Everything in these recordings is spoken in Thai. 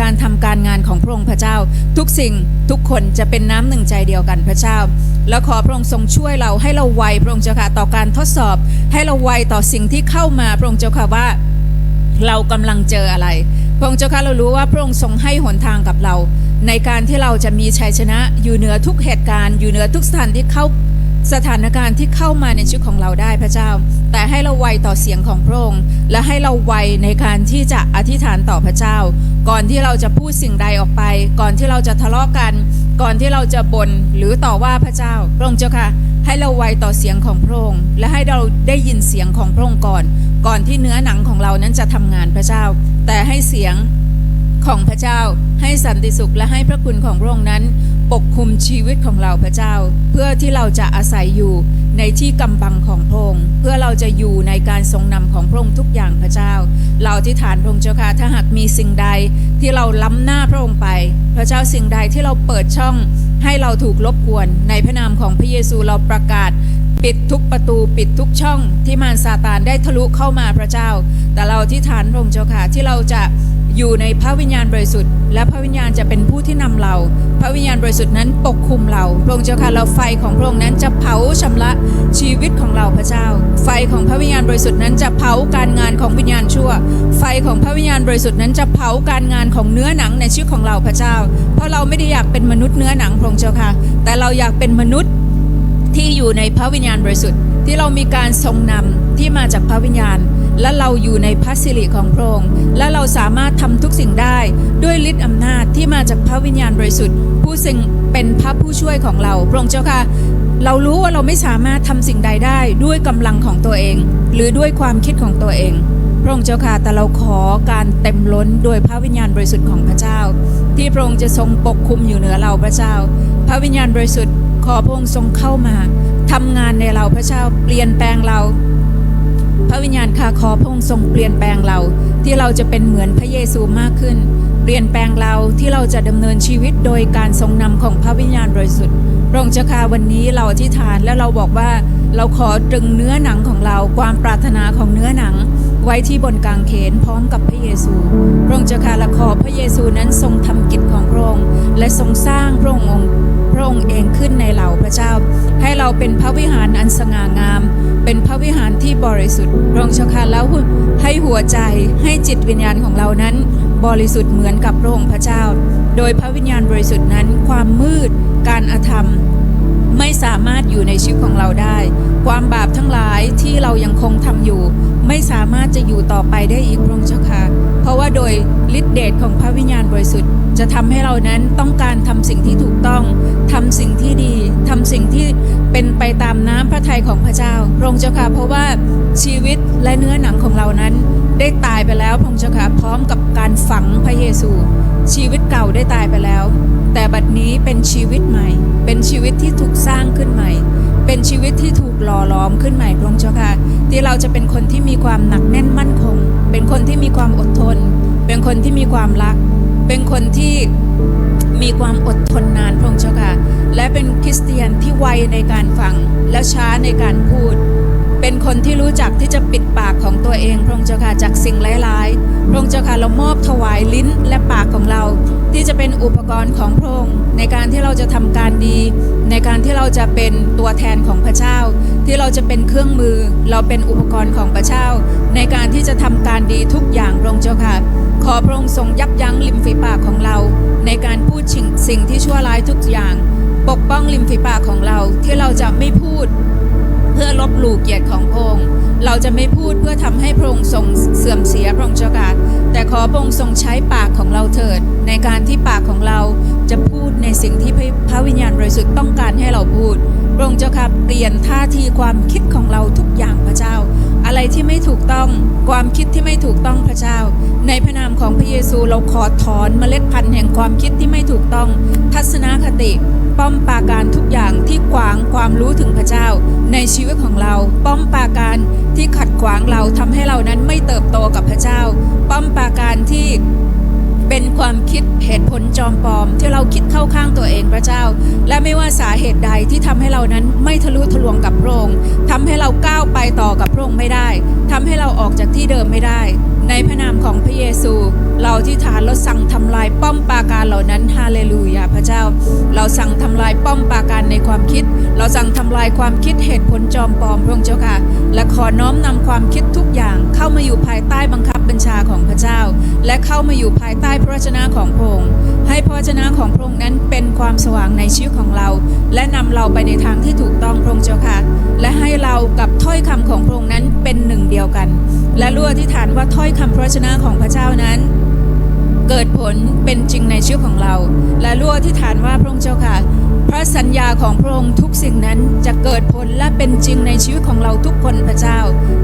การทำการงานของพระองค์พระเจ้า ทุกสิ่งทุกคนจะเป็นน้ำหนึ่งใจเดียวกันพระเจ้า แล้วขอพระองค์ทรงช่วยเราให้เราไวพระองค์เจ้าค่ะต่อการทดสอบ ให้เราไวต่อสิ่งที่เข้ามาพระองค์เจ้าค่ะว่า เรากำลังเจออะไร พระองค์เจ้าค่ะเรารู้ว่าพระองค์ทรงให้หนทางกับเรา ในการที่เราจะมีชัยชนะอยู่เหนือทุกเหตุการณ์ อยู่เหนือทุกสถานที่เข้า สถานการณ์ที่เข้ามาในชีวิตของเราได้พระเจ้า แต่ให้เราไวต่อเสียงของพระองค์ และให้เราไวในการที่จะอธิษฐานต่อพระเจ้า ก่อนที่เราจะพูดสิ่งใดออกไป ก่อนที่เราจะทะเลาะกัน ก่อนที่เราจะบ่นหรือต่อว่าพระเจ้า พระองค์เจ้าค่ะ ให้เราไวต่อเสียงของพระองค์ และให้เราได้ยินเสียงของพระองค์ก่อน ก่อนที่เนื้อหนังของเรานั้นจะทำงานพระเจ้า แต่ให้เสียงของพระเจ้าให้สันติสุขและให้พระคุณของพระองค์นั้น ปกคุมชีวิตของเราพระเจ้า เพื่อที่เราจะอาศัยอยู่ในที่กำบังของพระองค์เพื่อเราจะอยู่ในการทรงนำของพระองค์ทุกอย่างพระเจ้า เราที่ฐานพระองค์เจ้าค่ะถ้าหากมีสิ่งใดที่เราล้ำหน้าพระองค์ไป พระเจ้าสิ่งใดที่เราเปิดช่องให้เราถูกรบกวน ในพระนามของพระเยซูเราประกาศปิดทุกประตูปิดทุกช่องที่มารซาตานได้ทะลุเข้ามาพระเจ้า แต่เราที่ฐานพระองค์เจ้าค่ะที่เราจะ อยู่ในพระวิญญาณบริสุทธิ์ และพระวิญญาณจะเป็นผู้ที่นำเรา พระวิญญาณบริสุทธิ์นั้นปกคุมเราพระองค์เจ้าค่ะเราไฟของพระองค์นั้นจะเผาชำระชีวิตของเราพระเจ้า ไฟของพระวิญญาณบริสุทธิ์นั้นจะเผาการงานของวิญญาณชั่ว ไฟของพระวิญญาณบริสุทธิ์นั้นจะเผาการงานของเนื้อหนังในชีวิตของเราพระเจ้า เพราะเราไม่ได้อยากเป็นมนุษย์เนื้อหนังพระองค์เจ้าค่ะ แต่เราอยากเป็นมนุษย์ที่อยู่ในพระวิญญาณบริสุทธิ์ที่เรามีการทรงนำที่มาจากพระวิญญาณ และเราอยู่ในพระสิริของพระองค์ และเราสามารถทำทุกสิ่งได้ด้วยฤทธิ์อำนาจที่มาจากพระวิญญาณบริสุทธิ์ ผู้ซึ่งเป็นพระผู้ช่วยของเราพระองค์เจ้าค่ะ เรารู้ว่าเราไม่สามารถทำสิ่งใดได้ด้วยกำลังของตัวเอง หรือด้วยความคิดของตัวเองพระองค์เจ้าค่ะแต่เราขอการเต็มล้นโดยพระวิญญาณบริสุทธิ์ของพระเจ้า ที่พระองค์จะทรงปกคุมอยู่เหนือเราพระเจ้า พระวิญญาณบริสุทธิ์ขอพระองค์ทรงเข้ามาทำงานในเราพระเจ้า เปลี่ยนแปลงเรา พระวิญญาณคาขอพระองค์ทรงเปลี่ยนแปลงเราที่เราจะเป็นเหมือนพระเยซูมากขึ้น เปลี่ยนแปลงเราที่เราจะดำเนินชีวิตโดยการทรงนำของพระวิญญาณบริสุทธิ์พระองค์เจ้าค่ะวันนี้เราอธิษฐานและเราบอกว่าเราขอตรึงเนื้อหนังของเราความปรารถนาของเนื้อหนัง ไว้ที่บนกางเขนพร้อมกับพระเยซูพระองค์เจ้าค่ะและขอพระเยซูนั้นทรงทำกิจของพระองค์และทรงสร้างพระองค์พระองค์เองขึ้นในเราพระเจ้า ให้เราเป็นพระวิหารอันสง่างาม เป็นพระวิหารที่บริสุทธิ์พระองค์เจ้าค่ะแล้วให้หัวใจให้จิตวิญญาณของเรานั้น บริสุทธิ์เหมือนกับพระองค์พระเจ้า โดยพระวิญญาณบริสุทธิ์นั้น ความมืด การอธรรม ไม่สามารถอยู่ในชีวิตของเราได้ ความบาปทั้งหลายที่เรายังคงทำอยู่ ไม่สามารถจะอยู่ต่อไปได้อีกพระองค์เจ้าค่ะ เพราะว่าโดยฤทธิเดชของพระวิญญาณบริสุทธิ์ จะทำให้เรานั้นต้องการทำสิ่งที่ถูกต้องทำสิ่งที่ดีทำสิ่งที่เป็นไปตามน้ำพระทัยของพระเจ้าพระองค์เจ้าค่ะเพราะว่าชีวิตและเนื้อหนังของเรานั้น ได้ตายไปแล้วพระองค์เจ้าค่ะพร้อมกับการฝังพระเยซู ชีวิตเก่าได้ตายไปแล้ว แต่บัดนี้เป็นชีวิตใหม่ เป็นชีวิตที่ถูกสร้างขึ้นใหม่ เป็นชีวิต ที่ถูกหล่อล้อมขึ้นใหม่พระองค์เจ้าค่ะ ที่เราจะเป็นคนที่มีความหนักแน่นมั่นคง เป็นคนที่มีความอดทน เป็นคนที่มีความรัก เป็นคนที่มีความอดทนนานพระองค์เจ้าค่ะ และเป็นคริสเตียนที่ไวในการฟังและช้าในการพูด เป็นคนที่รู้จักที่จะปิดปากของตัวเองพระองค์เจ้าค่ะจากสิ่งร้ายๆพระองค์เจ้าค่ะเรามอบถวายลิ้นและปากของเรา ที่จะเป็นอุปกรณ์ของพระองค์ในการที่เราจะทำการดี ในการที่เราจะเป็นตัวแทนของพระเจ้า ที่เราจะเป็นเครื่องมือ เราเป็นอุปกรณ์ของพระเจ้า ในการที่จะทำการดีทุกอย่างพระองค์เจ้าค่ะ ขอพระองค์ทรงยับยั้งริมฝีปากของเรา ในการพูดสิ่งสิ่งที่ชั่วร้ายทุกอย่าง ปกป้องริมฝีปากของเราที่เราจะไม่พูด เพื่อลบหลู่เกียรติของพระองค์ เราจะไม่พูดเพื่อทำให้พระองค์ทรงเสื่อมเสียพระองค์เจ้าค่ะแต่ขอพระองค์ทรงใช้ปากของเราเถิด ในการที่ปากของเรา จะพูดในสิ่งที่พระวิญญาณบริสุทธิ์ต้องการให้เราพูดพระองค์เจ้าค่ะเปลี่ยนท่าทีความคิดของเราทุกอย่างพระเจ้า อะไรที่ไม่ถูกต้องความคิดที่ไม่ถูกต้องพระเจ้า ในพระนามของพระเยซูเราขอถอนเมล็ดพันธุ์แห่งความคิดที่ไม่ถูกต้อง ทัศนคติป้อมปราการทุกอย่างที่ขวางความรู้ถึงพระเจ้า ในชีวิตของเราป้อมปราการที่ขัดขวางเราทำให้เรานั้นไม่เติบโตกับพระเจ้า ป้อมปราการที่ เป็นความคิดเหตุผลจอมปลอม ที่เราคิดเข้าข้างตัวเองพระเจ้า และไม่ว่าสาเหตุใดที่ทำให้เรานั้นไม่ทะลุทะลวงกับพระองค์ทำให้เราก้าวไปต่อกับพระองค์ไม่ได้ทำให้เราออกจากที่เดิมไม่ได้ ในพระนามของพระเยซู เราที่ฐานเราสั่งทำลายป้อมปราการเหล่านั้นฮาเลลูยาพระเจ้า เราสั่งทำลายป้อมปราการในความคิด เราสั่งทำลายความคิดเหตุผลจอมปลอมพระองค์เจ้าค่ะ และขอน้อมนำความคิดทุกอย่างเข้ามาอยู่ภายใต้บังคับบัญชาของพระเจ้า และเข้ามาอยู่ภายใต้พระวจนะของพระองค์ให้พระวจนะของพระองค์นั้นเป็นความสว่างในชีวิตของเรา และนำเราไปในทางที่ถูกต้องพระองค์เจ้าค่ะ และให้เรากับถ้อยคำของพระองค์นั้นเป็นหนึ่งเดียวกัน และรู้อธิษฐานว่าถ้อยคำพระวจนะของพระเจ้านั้น เกิดผลเป็นจริงในชีวิตของเรา และรู้อธิษฐานว่าพระองค์เจ้าค่ะ พระสัญญาของพระองค์ทุกสิ่งนั้นจะเกิดผลและเป็นจริงในชีวิตของเราทุกคนพระเจ้า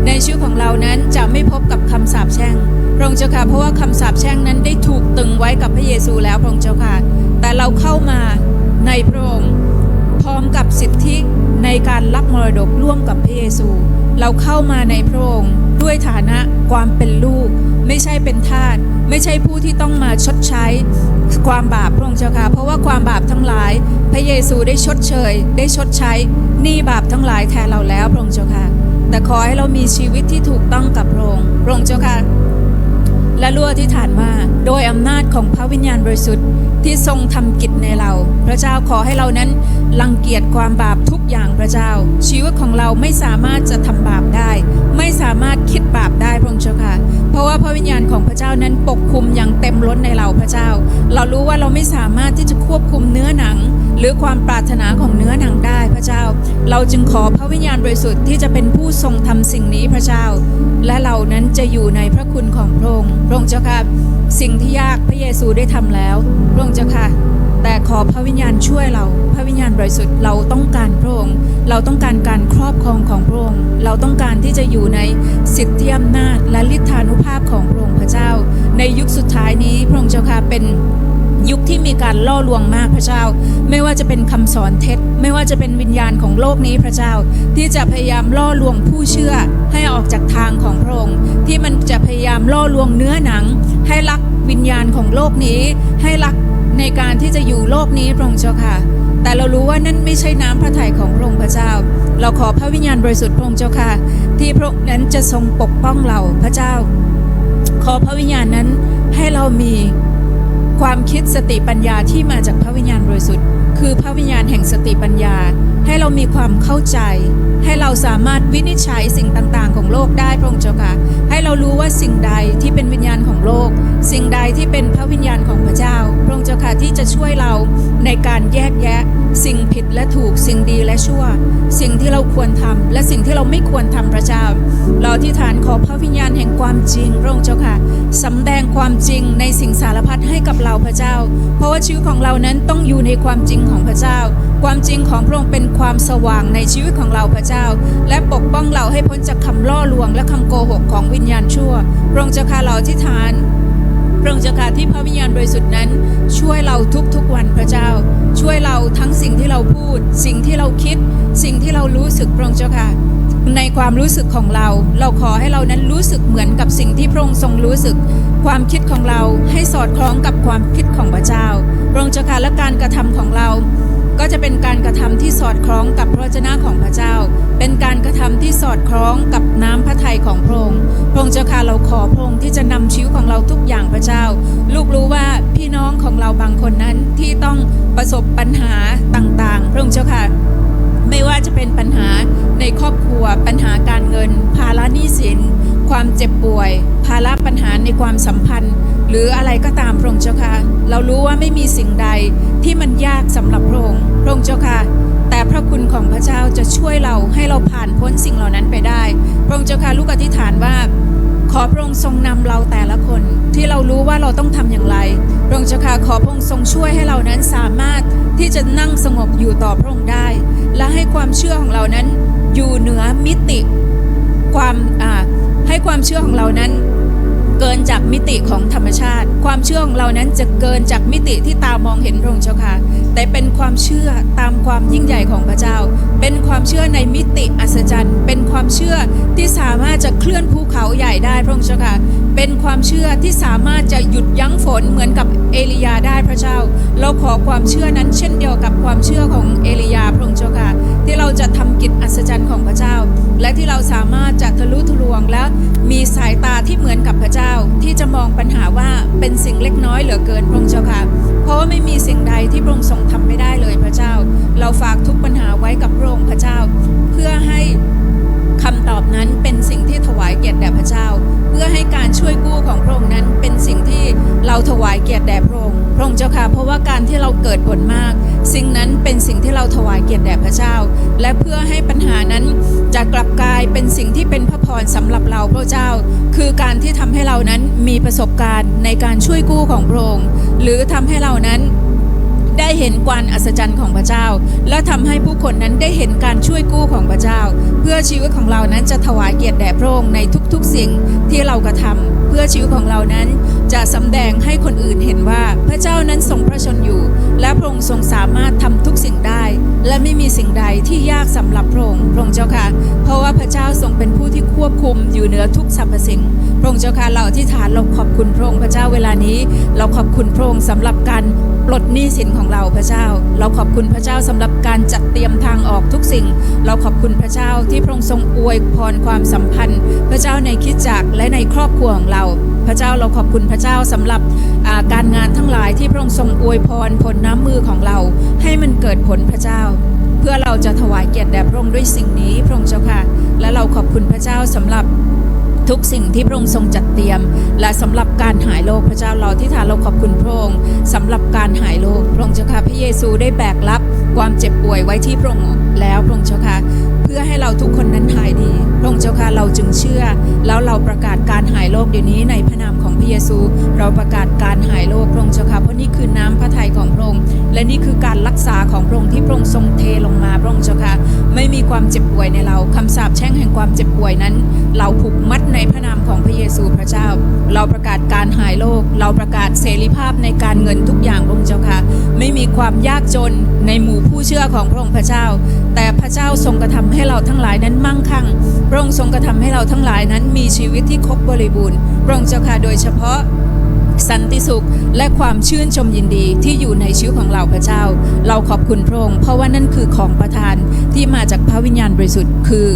ในชีวิตของเรานั้นจะไม่พบกับคำสาปแช่งพระองค์เจ้าค่ะเพราะว่าคำสาปแช่งนั้นได้ถูกตึงไว้กับพระเยซูแล้วพระองค์เจ้าค่ะ แต่เราเข้ามาในพระองค์พร้อมกับสิทธิในการรับมรดกร่วมกับพระเยซู เราเข้ามาในพระองค์ ด้วยฐานะความเป็นลูก ไม่ใช่เป็นทาสไม่ใช่ผู้ที่ต้องมาชดใช้ความบาปพระองค์เจ้าค่ะเพราะว่าความบาปทั้งหลาย พระเยซูได้ชดเชย ได้ชดใช้หนี้บาปทั้งหลายแทนเราแล้วพระองค์เจ้าค่ะแต่ขอให้เรามีชีวิตที่ถูกต้องกับพระองค์พระองค์เจ้าค่ะและรู้อธิษฐานว่าโดยอำนาจของพระวิญญาณบริสุทธิ์ ที่ทรงทำกิจในเรา พระเจ้าขอให้เรานั้นรังเกียจความบาปทุกอย่างพระเจ้า ชีวิตของเราไม่สามารถจะทำบาปได้ ไม่สามารถคิดบาปได้พระองค์เจ้าค่ะ เพราะว่าพระวิญญาณของพระเจ้านั้นปกคุมอย่างเต็มล้นในเราพระเจ้า เรารู้ว่าเราไม่สามารถที่จะควบคุมเนื้อหนัง หรือความปรารถนาของเนื้อหนังได้พระเจ้า เราจึงขอพระวิญญาณบริสุทธิ์ที่จะเป็นผู้ทรงทำสิ่งนี้พระเจ้า และเรานั้นจะอยู่ในพระคุณของพระองค์พระองค์เจ้าค่ะสิ่งที่ยากพระเยซูได้ทำแล้วพระองค์เจ้าค่ะ แต่ขอพระวิญญาณช่วยเรา พระวิญญาณบริสุทธิ์เราต้องการพระองค์ เราต้องการการครอบครองของพระองค์ เราต้องการที่จะอยู่ในสิทธิอำนาจและฤทธานุภาพของพระองค์พระเจ้า ในยุคสุดท้ายนี้พระองค์เจ้าค่ะเป็น ยุคที่มีการล่อลวงมากพระเจ้า ไม่ว่าจะเป็นคำสอนเท็จ ไม่ว่าจะเป็นวิญญาณของโลกนี้พระเจ้า ที่จะพยายามล่อลวงผู้เชื่อให้ออกจากทางของพระองค์ที่มันจะพยายามล่อลวงเนื้อหนัง ให้รักวิญญาณของโลกนี้ ให้รักในการที่จะอยู่โลกนี้พระองค์เจ้าค่ะ แต่เรารู้ว่านั่นไม่ใช่น้ำพระทัยของพระองค์พระเจ้า เราขอพระวิญญาณบริสุทธิ์พระองค์เจ้าค่ะ ที่พระองค์นั้นจะทรงปกป้องเราพระเจ้า ขอพระวิญญาณนั้นให้เรามี ความคิดสติปัญญาที่มาจากพระวิญญาณบริสุทธิ์ คือพระวิญญาณแห่งสติปัญญา ให้เรามีความเข้าใจ ให้เราสามารถวินิจฉัยสิ่งต่างๆ ของโลกได้พระองค์เจ้าค่ะ ให้เรารู้ว่าสิ่งใดที่เป็นวิญญาณของโลก สิ่งใดที่เป็นพระวิญญาณของพระเจ้า พระองค์เจ้าค่ะที่จะช่วยเราในการแยกแยะ สิ่งผิดและถูกสิ่งดีและชั่ว สิ่งที่เราควรทำและสิ่งที่เราไม่ควรทำพระเจ้า เราที่ฐานขอพระวิญญาณแห่งความจริงพระองค์เจ้าค่ะสำแดงความจริงในสิ่งสารพัดให้กับเราพระเจ้า เพราะว่าชีวิตของเรานั้นต้องอยู่ในความจริงของพระเจ้า ความจริงของพระองค์เป็นความสว่างในชีวิตของเราพระเจ้า และปกป้องเราให้พ้นจากคำล่อลวงและคำโกหกของวิญญาณชั่วพระองค์เจ้าค่ะเราที่ฐาน ระองค์เจ้าค่ะที่พระวิญญาณบริสุทธิ์นั้น ช่วยเราทุกๆวันพระเจ้า ช่วยเราทั้งสิ่งที่เราพูด สิ่งที่เราคิด สิ่งที่เรารู้สึกพระองค์เจ้าค่ะ ในความรู้สึกของเรา เราขอให้เรานั้นรู้สึกเหมือนกับสิ่งที่พระองค์ทรงรู้สึก ความคิดของเราให้สอดคล้องกับความคิดของพระเจ้าพระองค์เจ้าค่ะและการกระทำของเรา ก็จะเป็นการกระทำที่สอดคล้องกับพระวจนะของพระเจ้า เป็นการกระทำที่สอดคล้องกับน้ำพระทัยของพระองค์ พระองค์เจ้าค่ะเราขอพระองค์ที่จะนำชีวิตของเราทุกอย่างพระเจ้า ลูกรู้ว่าพี่น้องของเราบางคนนั้นที่ต้องประสบปัญหาต่างๆ พระองค์เจ้าค่ะไม่ว่าจะเป็นปัญหาในครอบครัว ปัญหาการเงิน ภาระหนี้สิน ความเจ็บป่วย ภาระปัญหาในความสัมพันธ์ หรืออะไรก็ตามพระองค์เจ้าค่ะ เรารู้ว่าไม่มีสิ่งใดที่มันยากสำหรับพระองค์พระองค์เจ้าค่ะ แต่พระคุณของพระเจ้าจะช่วยเราให้เราผ่านพ้นสิ่งเหล่านั้นไปได้ พระองค์เจ้าค่ะลูกอธิษฐานว่า ขอพระองค์ทรงนำเราแต่ละคน ที่เรารู้ว่าเราต้องทำอย่างไร พระองค์เจ้าค่ะขอพระองค์ทรงช่วยให้เรานั้นสามารถที่จะนั่งสงบอยู่ต่อพระองค์ได้ และให้ความเชื่อของเรานั้นอยู่เหนือมิติ ความให้ความเชื่อของเรานั้น เกินจากมิติของธรรมชาติ ความเชื่อของเรานั้นจะเกินจากมิติที่ตามองเห็นพระองค์เจ้าค่ะ แต่เป็นความเชื่อตามความยิ่งใหญ่ของพระเจ้า เป็นความเชื่อในมิติอัศจรรย์ เป็นความเชื่อที่สามารถจะเคลื่อนภูเขาใหญ่ได้พระองค์เจ้าค่ะ เป็นความเชื่อที่สามารถจะหยุดยั้งฝนเหมือนกับเอลียาได้พระเจ้า เราขอความเชื่อนั้นเช่นเดียวกับความเชื่อของเอลียาพระองค์เจ้าค่ะ ที่เราจะทำกิจอัศจรรย์ของพระเจ้า และที่เราสามารถจะทะลุทะลวงและมีสายตาที่เหมือนกับพระเจ้าที่จะมองปัญหาว่าเป็นสิ่งเล็กน้อยเหลือเกินพระองค์เจ้าค่ะ เพราะว่าไม่มีสิ่งใดที่พระองค์ทรงทำไม่ได้เลยพระเจ้า เราฝากทุกปัญหาไว้กับพระองค์พระเจ้า เพื่อให้ คำตอบนั้นเป็นสิ่งที่ถวายเกียรติแด่พระเจ้า เพื่อให้การช่วยกู้ของพระองค์นั้นเป็นสิ่งที่เราถวายเกียรติแด่พระองค์พระองค์เจ้าค่ะเพราะว่าการที่เราเกิดผลมาก สิ่งนั้นเป็นสิ่งที่เราถวายเกียรติแด่พระเจ้า และเพื่อให้ปัญหานั้นจะกลับกลายเป็นสิ่งที่เป็นพระพรสำหรับเราพระเจ้า คือการที่ทำให้เรานั้นมีประสบการณ์ในการช่วยกู้ของพระองค์หรือทำให้เรานั้น ได้เห็นความอัศจรรย์ของพระเจ้า และทำให้ผู้คนนั้นได้เห็นการช่วยกู้ของพระเจ้า เพื่อชีวิตของเรานั้นจะถวายเกียรติแด่พระองค์ในทุกๆสิ่งที่เรากระทำเพื่อชีวิตของเรานั้นจะสำแดงให้คนอื่นเห็นว่าพระเจ้านั้นทรงพระชนอยู่ และพระองค์ทรงสามารถทำทุกสิ่งได้ และไม่มีสิ่งใดที่ยากสำหรับพระองค์พระองค์เจ้าค่ะ เพราะว่าพระเจ้าทรงเป็นผู้ที่ควบคุมอยู่เหนือทุกสรรพสิ่งพระองค์เจ้าค่ะเราอธิษฐานเราขอบคุณพระองค์พระเจ้าเวลานี้ เราขอบคุณพระองค์สำหรับการ ปลดหนี้สินของเราพระเจ้า เราขอบคุณพระเจ้าสำหรับการจัดเตรียมทางออกทุกสิ่ง เราขอบคุณพระเจ้าที่พระองค์ทรงอวยพรความสัมพันธ์ พระเจ้าในคิดจักและในครอบครัวของเรา พระเจ้าเราขอบคุณพระเจ้าสำหรับการงานทั้งหลายที่พระองค์ทรงอวยพรผลน้ำมือของเรา ให้มันเกิดผลพระเจ้า เพื่อเราจะถวายเกียรติแด่พระองค์ด้วยสิ่งนี้พระองค์เจ้าค่ะ และเราขอบคุณพระเจ้าสำหรับ ทุกสิ่งที่พระองค์ทรงจัดเตรียม และสำหรับการหายโรคพระเจ้าเราที่ฐานเราขอบคุณพระองค์สำหรับการหายโรคพระองค์เจ้าค่ะพระเยซูได้แบกรับความเจ็บป่วยไว้ที่พระองค์แล้วพระองค์เจ้าค่ะ เพื่อให้เราทุกคนนั้นหายดีพระองค์เจ้าค่ะเราจึงเชื่อ แล้วเราประกาศการหายโรคเดี๋ยวนี้ในพระนามของพระเยซู เราประกาศการหายโรคพระองค์เจ้าค่ะเพราะนี่คือน้ำพระทัยของพระองค์และนี่คือการรักษาของพระองค์ที่พระองค์ทรงเทลงมาพระองค์เจ้าค่ะไม่มีความเจ็บป่วยในเราคำสาปแช่งแห่งความเจ็บป่วยนั้น เราผูกมัดในพระนามของพระเยซูพระเจ้า เราประกาศการหายโรคเราประกาศเสรีภาพในการเงินทุกอย่างพระองค์เจ้าค่ะไม่มีความยากจนในหมู่ผู้เชื่อของพระองค์พระเจ้า แต่พระเจ้าทรงกระทำให้เราทั้งหลายนั้นมั่งคั่ง พระองค์ทรงกระทำให้เราทั้งหลายนั้นมีชีวิตที่ครบบริบูรณ์ พระองค์เจ้าค่ะโดยเฉพาะสันติสุขและความชื่นชมยินดีที่อยู่ในชีวิตของเราพระเจ้า เราขอบคุณพระองค์เพราะว่านั่นคือของประทานที่มาจากพระวิญญาณบริสุทธิ์คือ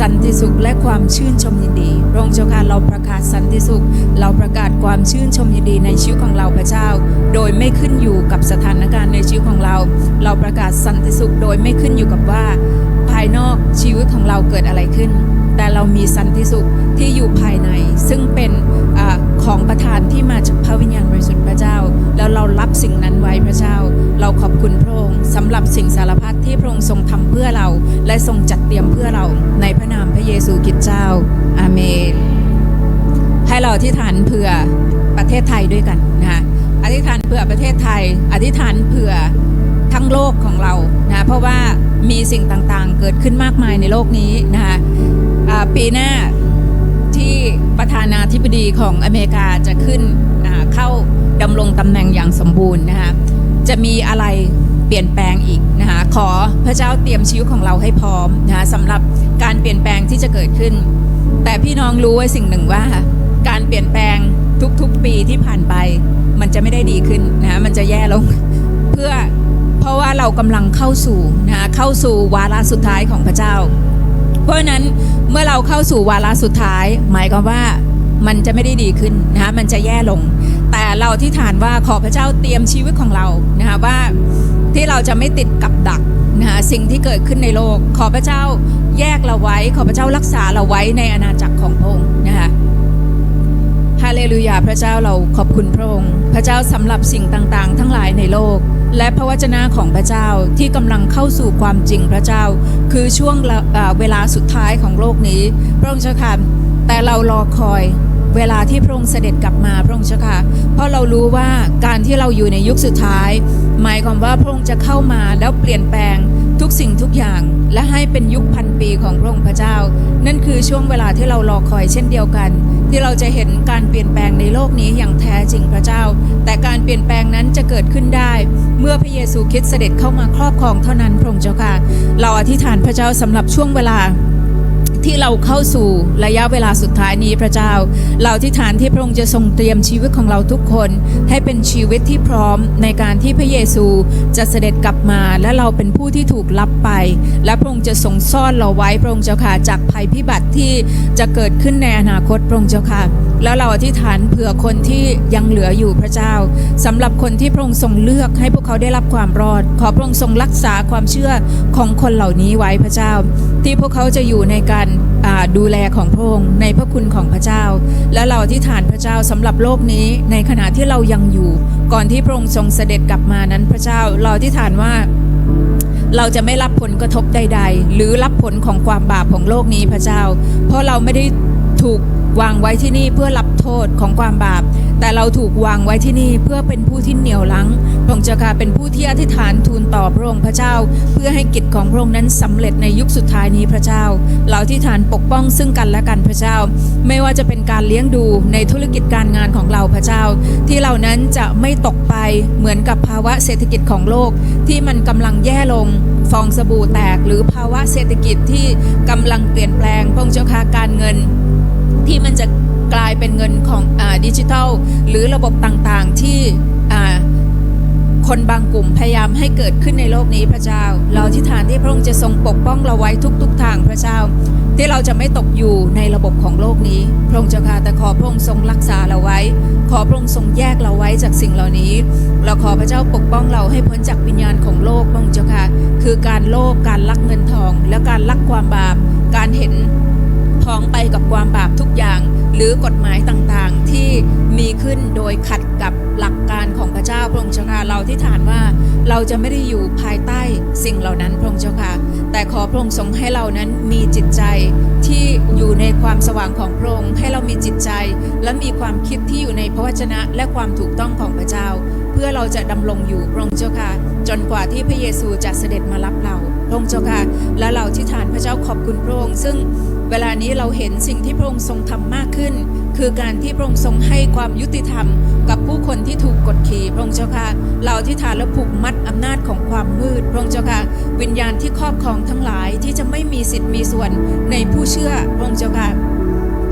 สันติสุขและความชื่นชมยินดีพระองค์เจ้าค่ะเราประกาศสันติสุข เราประกาศความชื่นชมยินดีในชีวิตของเราพระเจ้า โดยไม่ขึ้นอยู่กับสถานการณ์ในชีวิตของเรา เราประกาศสันติสุขโดยไม่ขึ้นอยู่กับว่าายนอกชีวิตของเราเกิดอะไรขึ้น แต่เรามีสันติสุขที่อยู่ภายใน ซึ่งเป็นอของประทานที่มาจากพระวิญญาณบริสุทธิ์พระเจ้า แล้วเรารับสิ่งนั้นไว้พระเจ้า เราขอบคุณพระองค์สำหรับสิ่งสารพัดที่พระองค์ทรงทำเพื่อเรา และทรงจัดเตรียมเพื่อเราในพระนามพระเยซูคริสต์เจ้า อาเมน ให้เราอธิษฐานเผื่อประเทศไทยด้วยกันนะคะอธิษฐานเผื่อประเทศไทย อธิษฐานเผื่อทั้งโลกของเรานะเพราะว่า มีสิ่งต่างๆ เกิดขึ้นมากมายในโลกนี้นะคะปีหน้าที่ประธานาธิบดีของอเมริกาจะขึ้นเข้าดำรงตำแหน่งอย่างสมบูรณ์นะคะจะมีอะไรเปลี่ยนแปลงอีกนะคะขอพระเจ้าเตรียมชีวิตของเราให้พร้อมนะคะสำหรับการเปลี่ยนแปลงที่จะเกิดขึ้น แต่พี่น้องรู้ไว้สิ่งหนึ่งว่า การเปลี่ยนแปลงทุกๆปีที่ผ่านไป มันจะไม่ได้ดีขึ้นนะคะมันจะแย่ลงเพื่อ เพราะว่าเรากำลังเข้าสู่นะคะเข้าสู่วาระสุดท้ายของพระเจ้า เพราะฉะนั้นเมื่อเราเข้าสู่วาระสุดท้าย หมายความว่ามันจะไม่ได้ดีขึ้นนะคะมันจะแย่ลง แต่เราที่ฐานว่าขอพระเจ้าเตรียมชีวิตของเรานะคะว่าที่เราจะไม่ติดกับดักนะคะสิ่งที่เกิดขึ้นในโลก ขอพระเจ้าแยกเราไว้ ขอพระเจ้ารักษาเราไว้ในอาณาจักรของพระองค์นะคะฮาเลลูยาพระเจ้าเราขอบคุณพระองค์ พระเจ้าสำหรับสิ่งต่างๆ ทั้งหลายในโลก และพระวจนะของพระเจ้าที่กำลังเข้าสู่ความจริงพระเจ้า คือช่วงเอ่อเวลาสุดท้ายของโลกนี้ พระองค์เจ้าค่ะแต่เรารอคอยเวลาที่พระองค์เสด็จกลับมาพระองค์เจ้าค่ะ เพราะเรารู้ว่าการที่เราอยู่ในยุคสุดท้าย หมายความว่าพระองค์จะเข้ามาแล้วเปลี่ยนแปลง ทุกสิ่งทุกอย่างและให้เป็นยุคพันปีของพระองค์พระเจ้า นั่นคือช่วงเวลาที่เรารอคอยเช่นเดียวกัน ที่เราจะเห็นการเปลี่ยนแปลงในโลกนี้อย่างแท้จริงพระเจ้า แต่การเปลี่ยนแปลงนั้นจะเกิดขึ้นได้ เมื่อพระเยซูคริสต์เสด็จเข้ามาครอบครองเท่านั้นพระองค์เจ้าค่ะ เราอธิษฐานพระเจ้าสำหรับช่วงเวลา ที่เราเข้าสู่ระยะเวลาสุดท้ายนี้พระเจ้า เราที่ฐานที่พระองค์จะทรงเตรียมชีวิตของเราทุกคน ให้เป็นชีวิตที่พร้อมในการที่พระเยซูจะเสด็จกลับมา และเราเป็นผู้ที่ถูกรับไป และพระองค์จะทรงซ่อนเราไว้พระองค์เจ้าค่ะจากภัยพิบัติที่จะเกิดขึ้นในอนาคตพระองค์เจ้าค่ะ แล้วเราอธิษฐานเผื่อคนที่ยังเหลืออยู่พระเจ้าสำหรับคนที่พระองค์ทรงเลือกให้พวกเขาได้รับความรอด ขอพระองค์ทรงรักษาความเชื่อของคนเหล่านี้ไว้พระเจ้า ที่พวกเขาจะอยู่ในการดูแลของพระองค์ในพระคุณของพระเจ้า และเราอธิษฐานพระเจ้าสำหรับโลกนี้ในขณะที่เรายังอยู่ ก่อนที่พระองค์ทรงเสด็จกลับมานั้นพระเจ้า เราอธิษฐานว่าเราจะไม่รับผลกระทบใด ๆ หรือรับผลของความบาปของโลกนี้พระเจ้า เพราะเราไม่ได้ถูก วางไว้ที่นี่เพื่อรับโทษของความบาป แต่เราถูกวางไว้ที่นี่เพื่อเป็นผู้ที่เหนี่ยวลังพระองค์เจ้าค่ะเป็นผู้ที่อธิษฐานทูลต่อพระองค์พระเจ้า เพื่อให้กิจของพระองค์นั้นสำเร็จในยุคสุดท้ายนี้พระเจ้า เราอธิษฐานปกป้องซึ่งกันและกันพระเจ้า ไม่ว่าจะเป็นการเลี้ยงดูในธุรกิจการงานของเราพระเจ้า ที่เรานั้นจะไม่ตกไปเหมือนกับภาวะเศรษฐกิจของโลก ที่มันกำลังแย่ลงฟองสบู่แตก หรือภาวะเศรษฐกิจที่กำลังเปลี่ยนแปลงพระองค์เจ้าค่ะการเงิน ที่มันจะกลายเป็นเงินของอดิจิทัล หรือระบบต่างๆที่คนบางกลุ่มพยายามให้เกิดขึ้นในโลกนี้พระเจ้า เราที่ฐานที่พระองค์จะทรงปกป้องเราไว้ทุก ๆ ทางพระเจ้า ที่เราจะไม่ตกอยู่ในระบบของโลกนี้ พระองค์เจ้าค่ะแต่ขอพระองค์ทรงรักษาเราไว้ ขอพระองค์ทรงแยกเราไว้จากสิ่งเหล่านี้ เราขอพระเจ้าปกป้องเราให้พ้นจากวิญญาณของโลกพระองค์เจ้าค่ะคือการโลภการลักเงินทอง และการลักความบาปการเห็น พ้องไปกับความบาปทุกอย่าง หรือกฎหมายต่างๆ ที่มีขึ้นโดยขัดกับหลักการของพระเจ้าพระองค์เจ้าค่ะเราที่ฐานว่าเราจะไม่ได้อยู่ภายใต้สิ่งเหล่านั้นพระองค์เจ้าค่ะ แต่ขอพระองค์ทรงให้เรานั้นมีจิตใจที่อยู่ในความสว่างของพระองค์ให้เรามีจิตใจ และมีความคิดที่อยู่ในพระวจนะและความถูกต้องของพระเจ้า เพื่อเราจะดำรงอยู่พระองค์เจ้าค่ะ จนกว่าที่พระเยซูจะเสด็จมารับเราพระองค์เจ้าค่ะ และเราที่ฐานพระเจ้าขอบคุณพระองค์ซึ่ง เวลานี้เราเห็นสิ่งที่พระองค์ทรงทำมากขึ้น คือการที่พระองค์ทรงให้ความยุติธรรม กับผู้คนที่ถูกกดขี่พระองค์เจ้าค่ะเราที่ฐานและผูกมัดอำนาจของความมืดพระองค์เจ้าค่ะวิญญาณที่ครอบครองทั้งหลายที่จะไม่มีสิทธิ์มีส่วนในผู้เชื่อพระองค์เจ้าค่ะ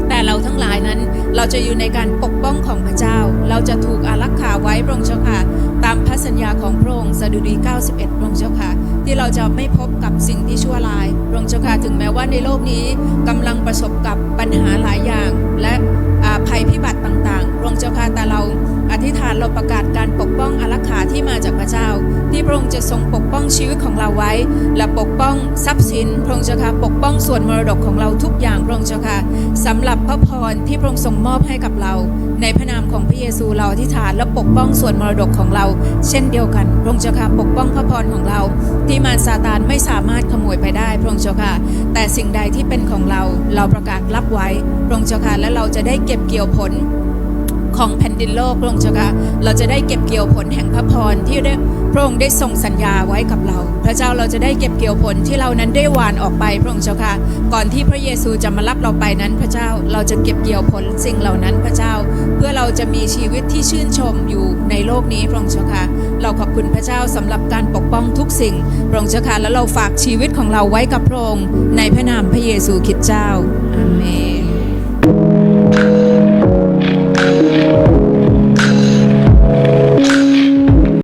แต่เราทั้งหลายนั้นเราจะอยู่ในการปกป้องของพระเจ้า เราจะถูกอารักขาไว้พระองค์เจ้าค่ะ ตามพระสัญญาของพระองค์สดุดี 91 พระองค์เจ้าค่ะ ที่เราจะไม่พบกับสิ่งที่ชั่วร้ายพระองค์เจ้าค่ะถึงแม้ว่าในโลกนี้กำลังประสบกับปัญหาหลายอย่าง และภัยพิบัติ ต่างๆ พระองค์เจ้าค่ะแต่เราอธิษฐานเราประกาศการปกป้องอารักขาที่มาจากพระเจ้า ที่พระองค์จะทรงปกป้องชีวิตของเราไว้ และปกป้องทรัพย์สิน พระองค์เจ้าค่ะปกป้องส่วนมรดกของเราทุกอย่างพระองค์เจ้าค่ะสำหรับพระพรที่พระองค์ทรงมอบให้กับเรา ในพระนามของพระเยซูเราอธิษฐานและปกป้องส่วนมรดกของเรา เช่นเดียวกัน พระองค์เจ้าค่ะปกป้องพระพรของเรา ที่มารซาตานไม่สามารถขโมยไปได้ พระองค์เจ้าค่ะแต่สิ่งใดที่เป็นของเราเราประกาศรับไว้ พระองค์เจ้าค่ะและเราจะได้เก็บเกี่ยวผล ของแผ่นดินโลกพระองค์เจ้าค่ะเราจะได้เก็บเกี่ยวผลแห่งพระพรที่ได้พระองค์ได้ทรงสัญญาไว้กับเรา พระเจ้าเราจะได้เก็บเกี่ยวผลที่เรานั้นได้หวานออกไปพระองค์เจ้าค่ะก่อนที่พระเยซูจะมารับเราไปนั้นพระเจ้าเราจะเก็บเกี่ยวผลสิ่งเหล่านั้นพระเจ้า เพื่อเราจะมีชีวิตที่ชื่นชมอยู่ในโลกนี้พระองค์เจ้าค่ะเราขอบคุณพระเจ้าสำหรับการปกป้องทุกสิ่งพระองค์เจ้าค่ะและเราฝากชีวิตของเราไว้กับพระองค์ในพระนามพระเยซูคริสต์เจ้าอาเมน